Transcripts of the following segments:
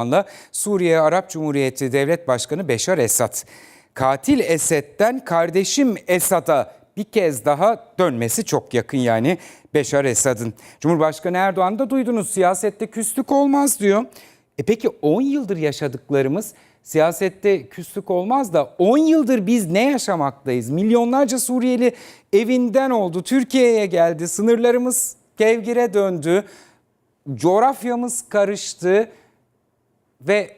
Erdoğan'la Suriye Arap Cumhuriyeti Devlet Başkanı Beşar Esad. Katil Esed'den kardeşim Esad'a bir kez daha dönmesi çok yakın yani Beşar Esad'ın. Cumhurbaşkanı Erdoğan da duydunuz siyasette küslük olmaz diyor. E peki 10 yıldır yaşadıklarımız siyasette küslük olmaz da 10 yıldır biz ne yaşamaktayız? Milyonlarca Suriyeli evinden oldu, Türkiye'ye geldi, sınırlarımız kevgire döndü, coğrafyamız karıştı. Ve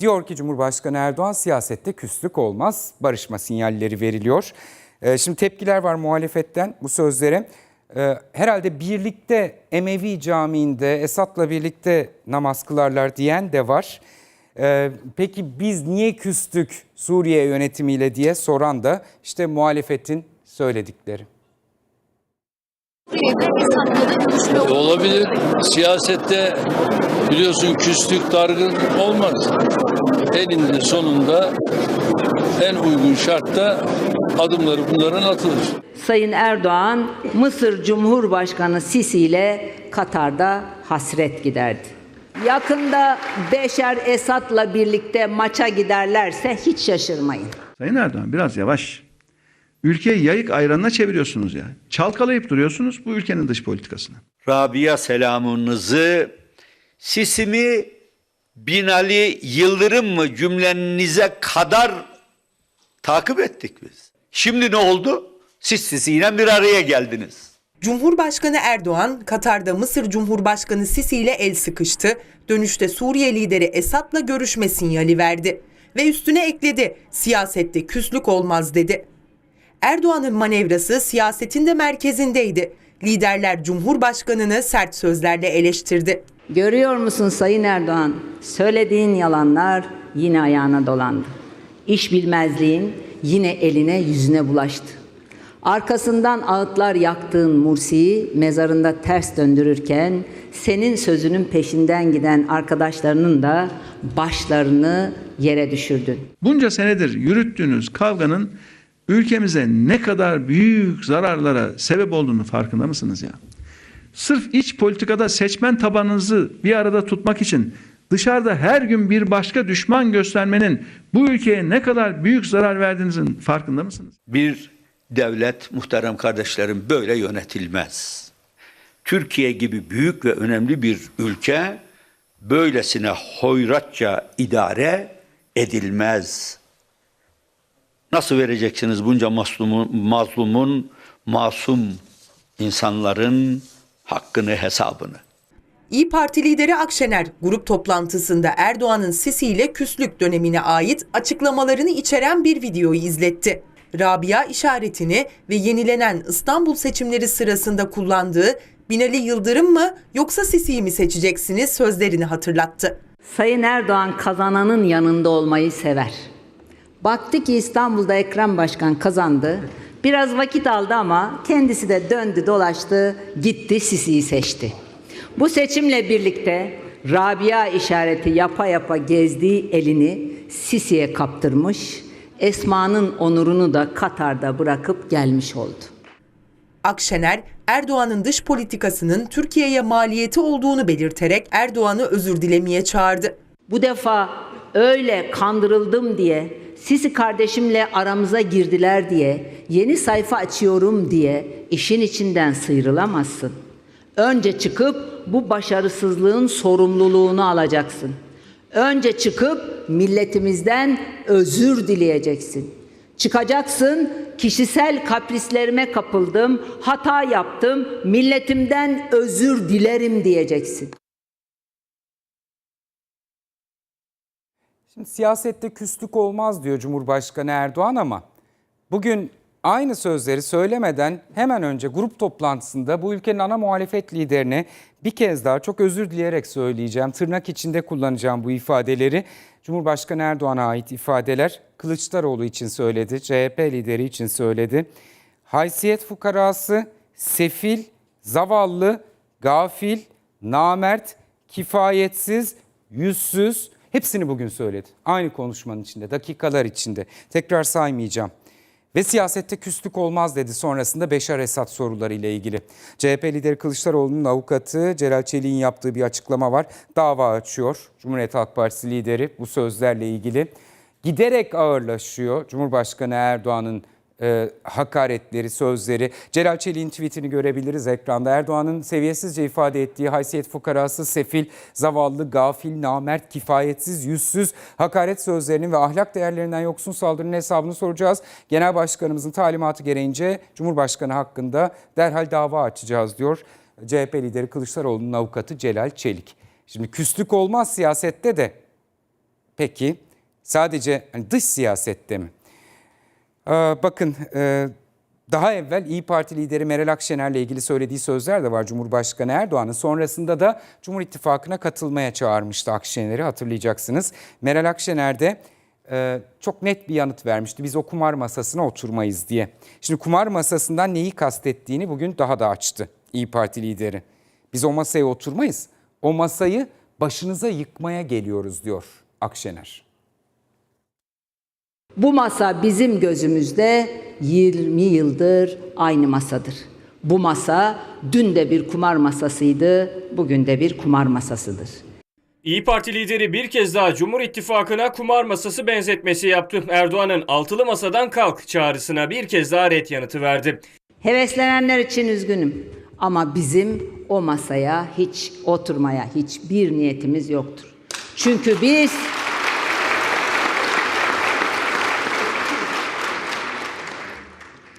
diyor ki Cumhurbaşkanı Erdoğan siyasette küslük olmaz. Barışma sinyalleri veriliyor. Ee, şimdi tepkiler var muhalefetten bu sözlere. Ee, herhalde birlikte Emevi Camii'nde Esat'la birlikte namaz kılarlar diyen de var. Ee, peki biz niye küstük Suriye yönetimiyle diye soran da işte muhalefetin söyledikleri. Olabilir. Siyasette biliyorsun küslük, dargın olmaz. Eninde sonunda en uygun şartta adımları bunların atılır. Sayın Erdoğan Mısır Cumhurbaşkanı Sisi ile Katar'da hasret giderdi. Yakında Beşer Esad'la birlikte maça giderlerse hiç şaşırmayın. Sayın Erdoğan biraz yavaş. Ülkeyi yayık ayranına çeviriyorsunuz ya. Çalkalayıp duruyorsunuz bu ülkenin dış politikasını. Rabia selamınızı Sisimi Binali Yıldırım mı cümlenize kadar takip ettik biz. Şimdi ne oldu? Siz Sisi'yle bir araya geldiniz. Cumhurbaşkanı Erdoğan, Katar'da Mısır Cumhurbaşkanı Sisi ile el sıkıştı. Dönüşte Suriye lideri Esad'la görüşme sinyali verdi. Ve üstüne ekledi, siyasette küslük olmaz dedi. Erdoğan'ın manevrası siyasetin de merkezindeydi. Liderler Cumhurbaşkanını sert sözlerle eleştirdi. Görüyor musun Sayın Erdoğan? Söylediğin yalanlar yine ayağına dolandı. İş bilmezliğin yine eline yüzüne bulaştı. Arkasından ağıtlar yaktığın Mursi'yi mezarında ters döndürürken senin sözünün peşinden giden arkadaşlarının da başlarını yere düşürdün. Bunca senedir yürüttüğünüz kavganın ülkemize ne kadar büyük zararlara sebep olduğunu farkında mısınız ya? Sırf iç politikada seçmen tabanınızı bir arada tutmak için dışarıda her gün bir başka düşman göstermenin bu ülkeye ne kadar büyük zarar verdiğinizin farkında mısınız? Bir devlet muhterem kardeşlerim böyle yönetilmez. Türkiye gibi büyük ve önemli bir ülke böylesine hoyratça idare edilmez. Nasıl vereceksiniz bunca mazlumun, mazlumun, masum insanların hakkını, hesabını? İyi Parti lideri Akşener grup toplantısında Erdoğan'ın Sisi ile küslük dönemine ait açıklamalarını içeren bir videoyu izletti. Rabia işaretini ve yenilenen İstanbul seçimleri sırasında kullandığı Binali Yıldırım mı yoksa Sisi'yi mi seçeceksiniz sözlerini hatırlattı. Sayın Erdoğan kazananın yanında olmayı sever. Baktı ki İstanbul'da Ekrem Başkan kazandı. Biraz vakit aldı ama kendisi de döndü dolaştı gitti Sisi'yi seçti. Bu seçimle birlikte Rabia işareti yapa yapa gezdiği elini Sisi'ye kaptırmış. Esma'nın onurunu da Katar'da bırakıp gelmiş oldu. Akşener, Erdoğan'ın dış politikasının Türkiye'ye maliyeti olduğunu belirterek Erdoğan'ı özür dilemeye çağırdı. Bu defa öyle kandırıldım diye, Sisi kardeşimle aramıza girdiler diye, yeni sayfa açıyorum diye işin içinden sıyrılamazsın. Önce çıkıp bu başarısızlığın sorumluluğunu alacaksın. Önce çıkıp milletimizden özür dileyeceksin. Çıkacaksın, kişisel kaprislerime kapıldım, hata yaptım, milletimden özür dilerim diyeceksin. Şimdi siyasette küslük olmaz diyor Cumhurbaşkanı Erdoğan ama bugün aynı sözleri söylemeden hemen önce grup toplantısında bu ülkenin ana muhalefet liderine bir kez daha çok özür dileyerek söyleyeceğim. Tırnak içinde kullanacağım bu ifadeleri. Cumhurbaşkanı Erdoğan'a ait ifadeler Kılıçdaroğlu için söyledi, CHP lideri için söyledi. Haysiyet fukarası, sefil, zavallı, gafil, namert, kifayetsiz, yüzsüz hepsini bugün söyledi. Aynı konuşmanın içinde, dakikalar içinde. Tekrar saymayacağım. Ve siyasette küslük olmaz dedi sonrasında Beşar Esad soruları ile ilgili. CHP lideri Kılıçdaroğlu'nun avukatı Celal Çelik'in yaptığı bir açıklama var. Dava açıyor Cumhuriyet Halk Partisi lideri bu sözlerle ilgili. Giderek ağırlaşıyor Cumhurbaşkanı Erdoğan'ın e, hakaretleri, sözleri. Celal Çelik'in tweetini görebiliriz ekranda. Erdoğan'ın seviyesizce ifade ettiği haysiyet fukarası, sefil, zavallı, gafil, namert, kifayetsiz, yüzsüz hakaret sözlerinin ve ahlak değerlerinden yoksun saldırının hesabını soracağız. Genel Başkanımızın talimatı gereğince Cumhurbaşkanı hakkında derhal dava açacağız diyor. CHP lideri Kılıçdaroğlu'nun avukatı Celal Çelik. Şimdi küslük olmaz siyasette de. Peki sadece hani dış siyasette mi? Ee, bakın e, daha evvel İyi Parti lideri Meral Akşener'le ilgili söylediği sözler de var Cumhurbaşkanı Erdoğan'ın. Sonrasında da Cumhur İttifakı'na katılmaya çağırmıştı Akşener'i hatırlayacaksınız. Meral Akşener de e, çok net bir yanıt vermişti. Biz o kumar masasına oturmayız diye. Şimdi kumar masasından neyi kastettiğini bugün daha da açtı İyi Parti lideri. Biz o masaya oturmayız. O masayı başınıza yıkmaya geliyoruz diyor Akşener. Bu masa bizim gözümüzde 20 yıldır aynı masadır. Bu masa dün de bir kumar masasıydı, bugün de bir kumar masasıdır. İyi Parti lideri bir kez daha Cumhur İttifakı'na kumar masası benzetmesi yaptı. Erdoğan'ın altılı masadan kalk çağrısına bir kez daha ret yanıtı verdi. Heveslenenler için üzgünüm ama bizim o masaya hiç oturmaya hiçbir niyetimiz yoktur. Çünkü biz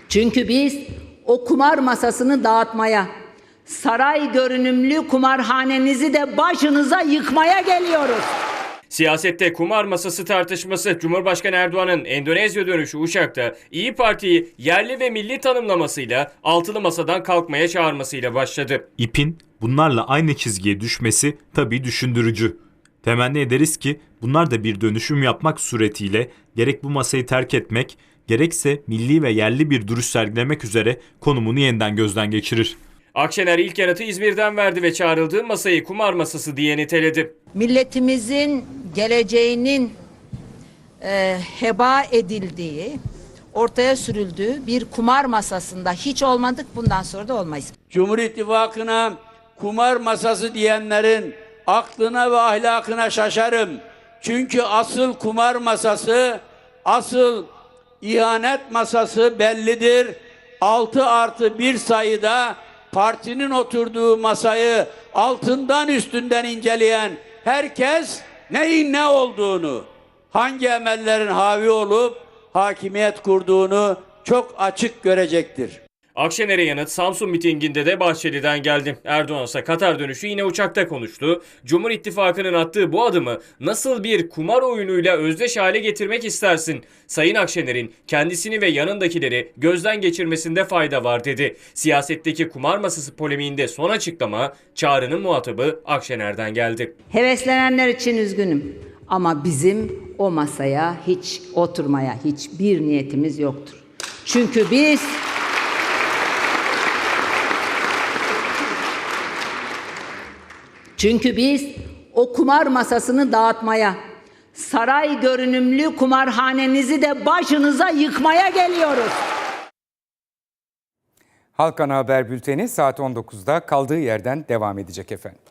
Çünkü biz o kumar masasını dağıtmaya, saray görünümlü kumarhanenizi de başınıza yıkmaya geliyoruz. Siyasette kumar masası tartışması Cumhurbaşkanı Erdoğan'ın Endonezya dönüşü Uşak'ta İyi Parti'yi yerli ve milli tanımlamasıyla altılı masadan kalkmaya çağırmasıyla başladı. İpin bunlarla aynı çizgiye düşmesi tabii düşündürücü. Temenni ederiz ki bunlar da bir dönüşüm yapmak suretiyle gerek bu masayı terk etmek, gerekse milli ve yerli bir duruş sergilemek üzere konumunu yeniden gözden geçirir. Akşener ilk yanıtı İzmir'den verdi ve çağrıldığı masayı kumar masası diye niteledi. milletimizin geleceğinin e, heba edildiği, ortaya sürüldüğü bir kumar masasında hiç olmadık bundan sonra da olmayız. Cumhur İttifakı'na kumar masası diyenlerin aklına ve ahlakına şaşarım. Çünkü asıl kumar masası, asıl ihanet masası bellidir. 6 artı 1 sayıda partinin oturduğu masayı altından üstünden inceleyen herkes neyin ne olduğunu, hangi emellerin havi olup hakimiyet kurduğunu çok açık görecektir. Akşener'e yanıt Samsun mitinginde de Bahçeli'den geldi. Erdoğan ise Katar dönüşü yine uçakta konuştu. Cumhur İttifakı'nın attığı bu adımı nasıl bir kumar oyunuyla özdeş hale getirmek istersin? Sayın Akşener'in kendisini ve yanındakileri gözden geçirmesinde fayda var dedi. Siyasetteki kumar masası polemiğinde son açıklama çağrının muhatabı Akşener'den geldi. Heveslenenler için üzgünüm ama bizim o masaya hiç oturmaya hiçbir niyetimiz yoktur. Çünkü biz Çünkü biz o kumar masasını dağıtmaya, saray görünümlü kumarhanenizi de başınıza yıkmaya geliyoruz. Halk Ana Haber Bülteni saat 19'da kaldığı yerden devam edecek efendim.